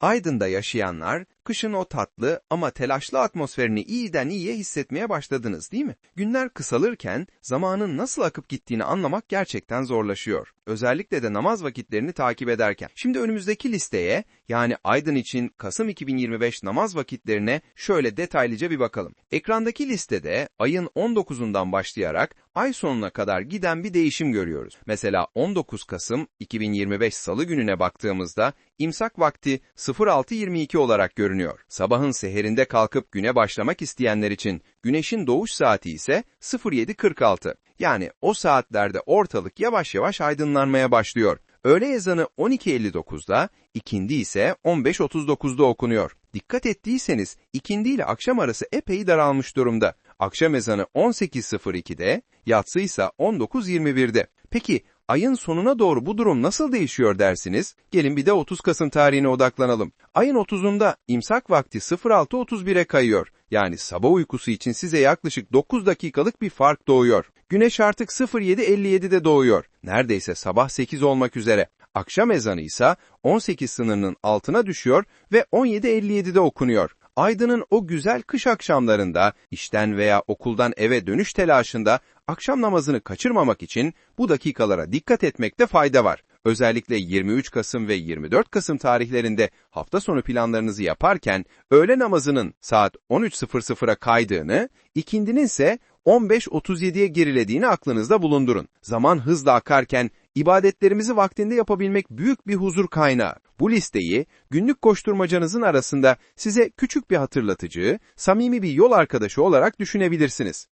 Aydın'da yaşayanlar, kışın o tatlı ama telaşlı atmosferini iyiden iyiye hissetmeye başladınız değil mi? Günler kısalırken zamanın nasıl akıp gittiğini anlamak gerçekten zorlaşıyor. Özellikle de namaz vakitlerini takip ederken. Şimdi önümüzdeki listeye yani Aydın için Kasım 2025 namaz vakitlerine şöyle detaylıca bir bakalım. Ekrandaki listede ayın 19'undan başlayarak ay sonuna kadar giden bir değişim görüyoruz. Mesela 19 Kasım 2025 Salı gününe baktığımızda imsak vakti 06.22 olarak görünüyor. Sabahın seherinde kalkıp güne başlamak isteyenler için güneşin doğuş saati ise 07.46. Yani o saatlerde ortalık yavaş yavaş aydınlanmaya başlıyor. Öğle ezanı 12.59'da, ikindi ise 15.39'da okunuyor. Dikkat ettiyseniz ikindi ile akşam arası epey daralmış durumda. Akşam ezanı 18.02'de, yatsı ise 19.21'de. Peki ayın sonuna doğru bu durum nasıl değişiyor dersiniz? Gelin bir de 30 Kasım tarihine odaklanalım. Ayın 30'unda imsak vakti 06.31'e kayıyor. Yani sabah uykusu için size yaklaşık 9 dakikalık bir fark doğuyor. Güneş artık 07.57'de doğuyor. Neredeyse sabah 8 olmak üzere. Akşam ezanı ise 18 sınırının altına düşüyor ve 17.57'de okunuyor. Aydın'ın o güzel kış akşamlarında, işten veya okuldan eve dönüş telaşında akşam namazını kaçırmamak için bu dakikalara dikkat etmekte fayda var. Özellikle 23 Kasım ve 24 Kasım tarihlerinde hafta sonu planlarınızı yaparken öğle namazının saat 13.00'a kaydığını, ikindinin ise 15.37'ye gerilediğini aklınızda bulundurun. Zaman hızla akarken ibadetlerimizi vaktinde yapabilmek büyük bir huzur kaynağı. Bu listeyi günlük koşturmacanızın arasında size küçük bir hatırlatıcı, samimi bir yol arkadaşı olarak düşünebilirsiniz.